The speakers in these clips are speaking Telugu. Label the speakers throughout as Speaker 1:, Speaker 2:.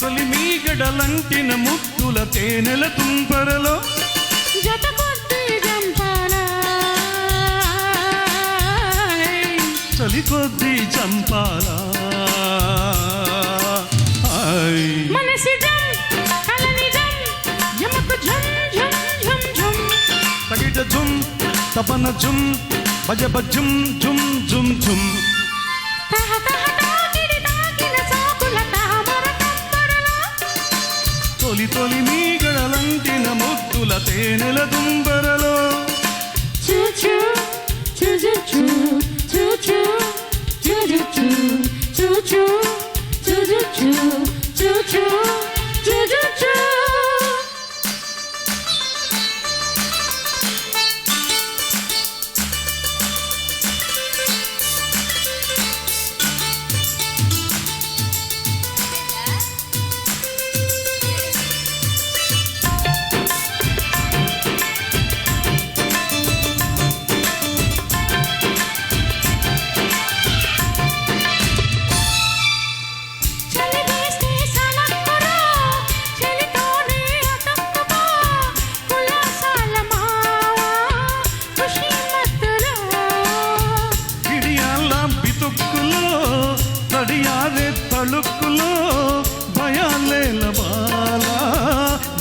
Speaker 1: తొలి మీగడలంటిన ముత్తుల తేనెల తుంపరలో చలి కొద్ది చంపాలా? తగిట జుం తపన
Speaker 2: జుం భజ భుం జుం జుం జుం
Speaker 1: తొలి తొలి మీగడలంటిన ముద్దుల తేనెల దుంబరల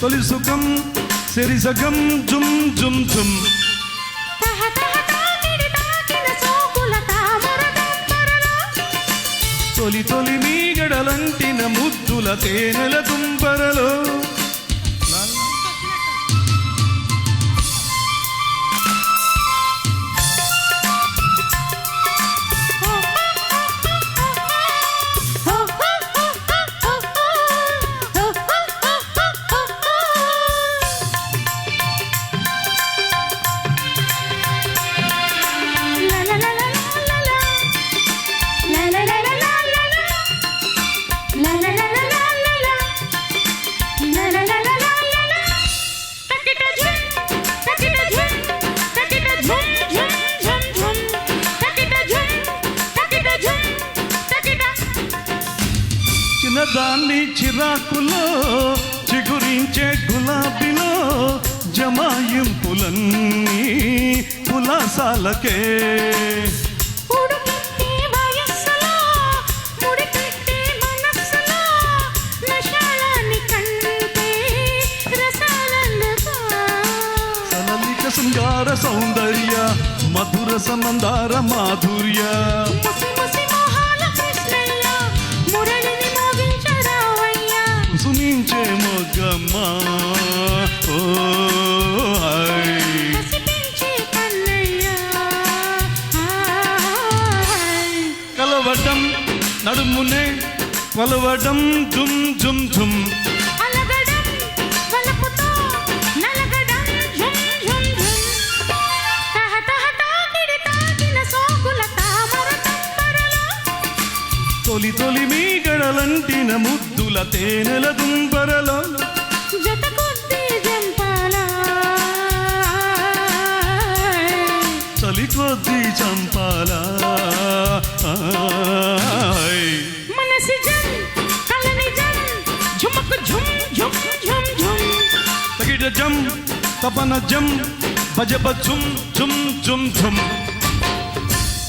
Speaker 1: తొలి సుఖం సిరిసగం జుమ్ జుమ్ జుమ్ తొలి తొలి మీగడలంటిన ముద్దుల తేనెల తుంపరలో. చిరాకులో చిగురించే గులాబీలో జమాయింపులన్నీ పులాసాలకే శృంగార సౌందర్య మధుర సమందార మాధుర్య. కన్నులమ్మా ఓ కలవటం నడుమునే కొలవడం జుమ్ జుమ్ జుమ్ తొలి తొలి మీ గడలంటిన ముద్దుల తేనెల దుంపరలో
Speaker 2: జత కొద్ది జంపాల
Speaker 1: చలి కొద్దీ చంపాలా ఆయ్.
Speaker 2: మనసి జం కలని జం ఝుమకు ఝుమ్ ఝుమ్ ఝుమ్ ఝుమ్
Speaker 1: తగిట జం తపన జం భజబ ఝుమ్ ఝుమ్ ఝుమ్ ఝుమ్